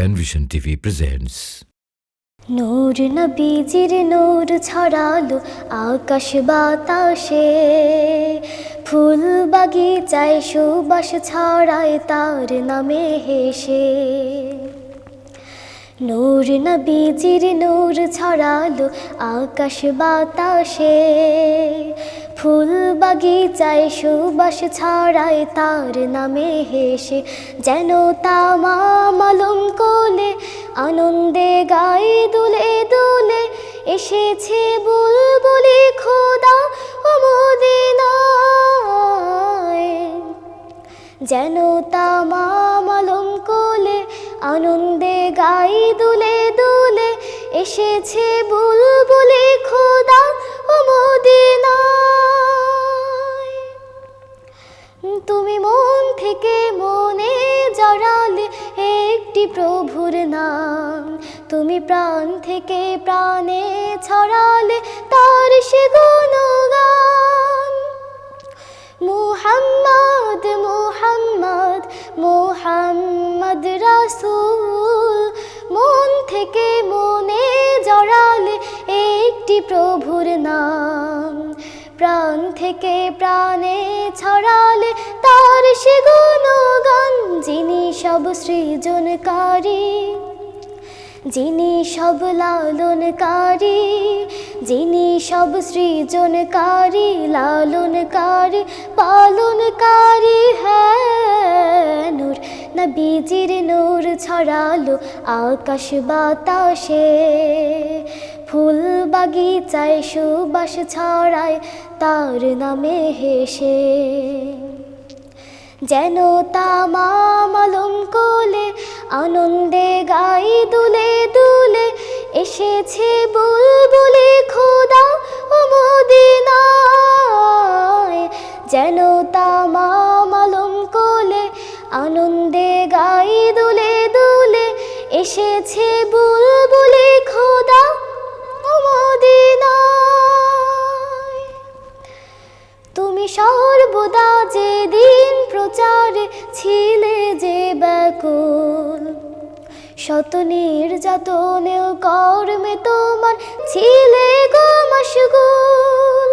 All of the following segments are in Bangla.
Penvision টিভি প্রেজেন্টস নূর নবীজির নূর ছড়ালো আকাশ বাতাসে। ফুল বাগিচায় সুবাস ছড়ায় তার নামে হেসে। নূর নবীজির নূর ছড়ালো আকাশ বাতাসে। ফুল বাগিচায় সুবাস ছড়ায় তার নামে হেসে, যেন তামালম কোলে আনন্দে গায়ে দুলে দুলে এসেছে বুলবুলি খোদা ও মদিনায় যেন তামালম কোলে আনন্দে গাই দুলে দুলে এসেছে বুলবুলি খোদা ও তুমি মন থেকে মনে জড়ালে একটি প্রভুর নাম। তুমি প্রাণ থেকে প্রাণে ছড়ালে তার সে গুণগান। মুহাম্মদ একটি প্রভুর নাম। প্রাণ থেকে প্রাণে ছড়ালে তার সে গুণগান, যিনি সব সৃজনকারী, যিনি সব লালনকারী, যিনি সব সৃজনকারী, লালনকারী, পালনকারী। হ্যাঁ নূর নবীজির নূর ছড়ালো আকাশ বাতাসে। ফুল বাগিচায় সুবাস ছড়ায়, তার নামে হেসে। যেন তামালম কোলে আনন্দে গাই দুলে দুলে, এসেছে বুলবুলি খোদা ও মদিনায়। যেন তামালম কোলে আনন্দে গাই দুলে দুলে, এসেছে বুলবুলি খোদা সর্বদা যে দিন প্রচারে ছিলে যে ব্যাকুল। শত নির্যাতনেও কর্মে তোমার ছিলে গো মশগুল।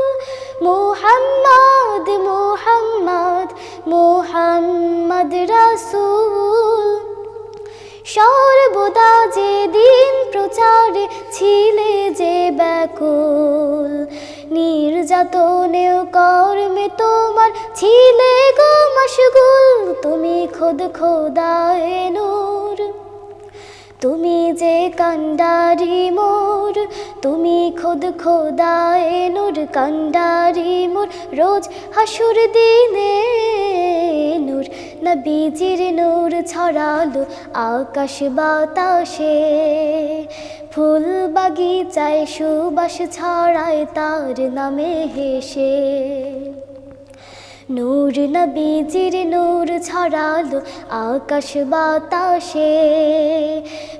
মুহাম্মদ মুহাম্মদ মুহাম্মদ রাসূল। সর্বদা যে দিন প্রচারে ছিলে যে ব্যাকুল। নির্যাতনেও কর্মে তোমার ছিলে গো মশগুল। তুমি খোদ খোদায় নূর। তুমি যে কান্ডারি মোর, তুমি খোদ খোদায় নূর। কান্ডারি মোর, রোজ হাসুর দিনে নূর। নবীজির নূর ছড়ালো আকাশ বাতাসে। ফুল বাগিচায় সুবাস ছড়ায় তার নামে হেসে। নূর নবীজির নূর ছড়ালো আকাশ বাতাসে।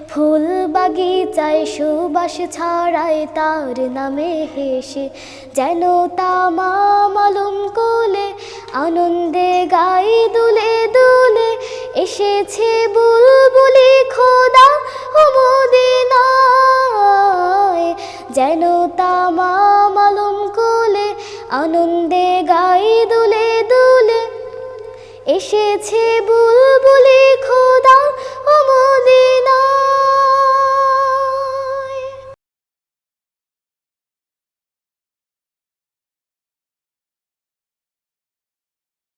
ফুল বাগিচায় সুবাস ছড়ায় তার নামে হেসে। যেন তামালম কোলে আনন্দে গাই দুলে এসেছে বুলবুলি খোদা মদিনায় যেন মালুম কোলে আনন্দে গাই দুলে দুলে। এসেছে বুল